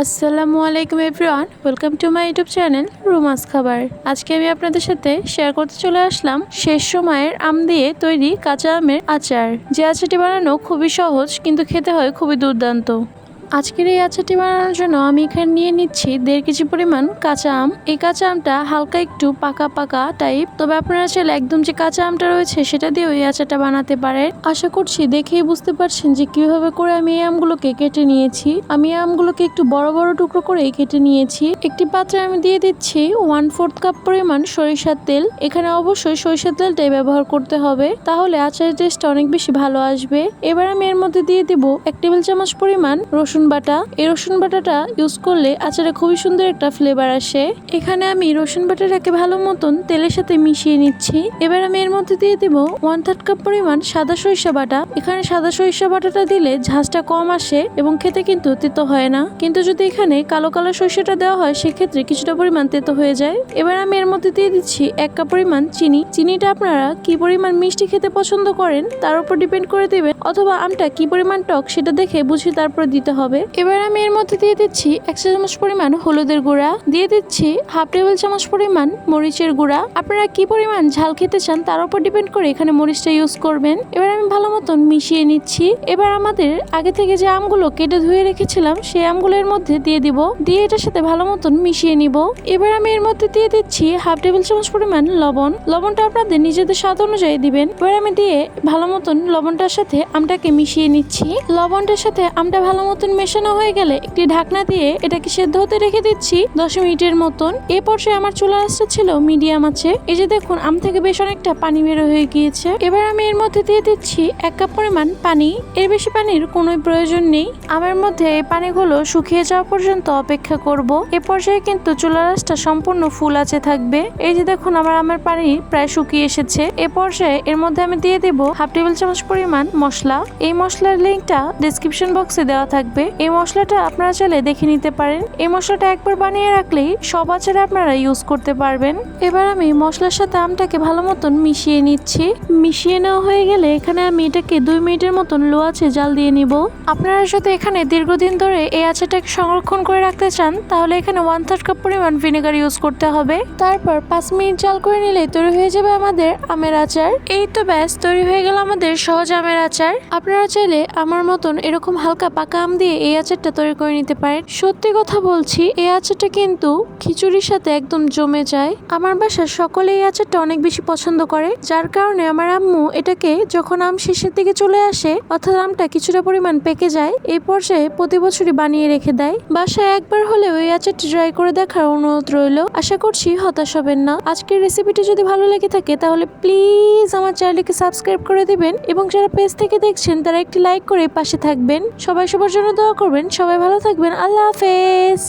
আসসালামু আলাইকুম everyone, welcome to my YouTube channel Ruma's খাবার। আজকে আমি আপনাদের সাথে শেয়ার করতে চলে আসলাম শেষ সময়ের আম দিয়ে তৈরি কাঁচা আমের আচার। যে আচারটি বানানো খুবই সহজ, কিন্তু খেতে হয় খুবই দুর্দান্ত। আজকের এই আচারটি বানানোর জন্য আমি এখানে নিয়ে নিচ্ছি দেড় কেজি পরিমাণ কাঁচা আম। এই কাঁচা আমটা হালকা একটু পাকা পাকা টাইপ তবে আপনারা চাইলে একদম যে কাঁচা আমটা রয়েছে সেটা দিয়ে এই আচারটা বানাতে পারেন। আশা করছি দেখেই বুঝতে পারছেন যে কীভাবে করে আমি এই আমগুলোকে কেটে নিয়েছি। আমি আমগুলোকে একটু বড় বড় টুকরো করে কেটে নিয়েছি। একটি পাত্রে আমি দিয়ে দিচ্ছি ওয়ান ফোর্থ কাপ পরিমাণ সরিষার তেল। এখানে অবশ্যই সরিষার তেলটাই ব্যবহার করতে হবে। তাহলে আচারের টেস্টটা অনেক বেশি ভালো আসবে। এবার আমি এর মধ্যে দিয়ে দিব এক টেবিল চামচ পরিমাণ রসুন বাটা। এই রসুন বাটাটা ইউজ করলে আচারে খুবই সুন্দর একটা ফ্লেভার আসে। এখানে আমি রসুন বাটাটাকে ভালো মতন তেলের সাথে মিশিয়ে নিচ্ছি। এবার আমি এর মধ্যে দিয়ে দিব ওয়ান থার্ড কাপ পরিমাণ সাদা সরিষা বাটা। এখানে সাদা সরিষা বাটাটা দিলে ঝাঁজটা কম আসে এবং খেতে কিন্তু তেতো হয় না। কিন্তু যদি এখানে কালো কালো সরিষাটা দেওয়া হয়, সেক্ষেত্রে কিছুটা পরিমাণ তেতো হয়ে যায়। এবার আমি এর মধ্যে দিয়ে দিচ্ছি এক কাপ পরিমাণ চিনি। চিনিটা আপনারা কি পরিমাণ মিষ্টি খেতে পছন্দ করেন, তার উপর ডিপেন্ড করে দেবেন অথবা আমটা কি পরিমাণ টক সেটা দেখে বুঝে তারপর দিতে হবে। এবার আমি এর মধ্যে দিয়ে দিচ্ছি এক চা চামচ পরিমাণ হলুদের গুঁড়া। দিয়ে দিচ্ছি হাফ টেবিল চামচ পরিমাণ মরিচের গুঁড়া। আপনারা কি পরিমাণ ঝাল খেতে চান তার উপর ডিপেন্ড করে এখানে মরিচটা ইউজ করবেন। এবার আমি ভালো মতন মিশিয়ে নিচ্ছি। এবার আমাদের আগে থেকে যে আমগুলো কেটে ধুয়ে রেখেছিলাম, সেই আমগুলোর মধ্যে দিয়ে দিব। দিয়ে এটার সাথে ভালো মতন মিশিয়ে নিব। এবার আমি এর মধ্যে দিয়ে দিচ্ছি হাফ টেবিল চামচ পরিমাণ লবণ। লবণটা আপনাদের নিজেদের স্বাদ অনুযায়ী দিবেন। এবার আমি দিয়ে ভালো মতন লবণটার সাথে আমটাকে মিশিয়ে নিচ্ছি। লবণটার সাথে আমটা ভালো মতন মেশানো হয়ে গেলে একটি ঢাকনা দিয়ে এটাকে সেদ্ধ হতে রেখে দিচ্ছি দশ মিনিটের মতন। এ পর্যায়ে আমার চুলা আঁচটা ছিল মিডিয়াম আছে। এই যে দেখুন, আম থেকে বেশ অনেকটা পানি বের হয়ে গিয়েছে। এবার আমি এর মধ্যে দিয়ে দিচ্ছি এক কাপ পরিমাণ পানি। এর বেশি পানির কোনো প্রয়োজন নেই। আমার মধ্যে এই পানিগুলো শুকিয়ে যাওয়া পর্যন্ত অপেক্ষা করব। এ পর্যায়ে কিন্তু চুলা আঁচটা সম্পূর্ণ ফুল আছে থাকবে। এই যে দেখুন, আমার আমের পানি প্রায় শুকিয়ে এসেছে। এ পর্যায়ে এর মধ্যে আমি দিয়ে দেব হাফ টেবিল চামচ পরিমাণ মশলা। এই মশলার লিঙ্কটা ডিসক্রিপশন বক্সে দেওয়া থাকবে। এই মশলাটা আপনারা চাইলে দেখে নিতে পারেন। এই মশলাটা একবার বানিয়ে রাখলেই সব আচারে আপনারা ইউজ করতে পারবেন। এবার আমি মশলার সাথে আমটাকে ভালো মতন মিশিয়ে নিচ্ছি। মিশিয়ে নেওয়া হয়ে গেলে এখানে আমি এটাকে দুই মিনিটের মতন লো আছে জাল দিয়ে নিব। আপনারা যদি এখানে দীর্ঘদিন ধরে এই আচারটাকে সংরক্ষণ করে রাখতে চান, তাহলে এখানে ওয়ান থার্ড কাপ পরিমাণ ভিনেগার ইউজ করতে হবে। তারপর পাঁচ মিনিট জাল করে নিলে তৈরি হয়ে যাবে আমাদের আমের আচার। এই তো ব্যাস, তৈরি হয়ে গেল আমাদের সহজ আমের আচার। আপনারা চাইলে আমার মতন এরকম হালকা পাকা আম দিয়ে এই আচারটা তৈরি করে নিতে পারেন। সত্যি কথা বলছি, এই আচারটা কিন্তু খিচুড়ির সাথে একদম জমে যায়। আমার বাসার সকলে এই আচারটা অনেক বেশি পছন্দ করে, যার কারণে আমার আম্মু এটাকে যখন আম শেষের দিকে চলে আসে, অর্থাৎ আমটা কিছুটা পরিমাণ পেকে যায়, এই পর্যায়ে প্রতি বছরই বানিয়ে রেখে দেয়। বাসায় একবার হলেও এই আচারটি ট্রাই করে দেখার অনুরোধ রইল। আশা করছি হতাশ হবেন না। আজকের রেসিপিটি যদি ভালো লেগে থাকে, তাহলে প্লিজ আমার চ্যানেলকে সাবস্ক্রাইব করে দিবেন এবং যারা পেজ থেকে দেখছেন, তারা একটি লাইক করে পাশে থাকবেন। সবাই সবার জন্য দোয়া করবেন। সবাই ভালো থাকবেন। আল্লাহ হাফেজ।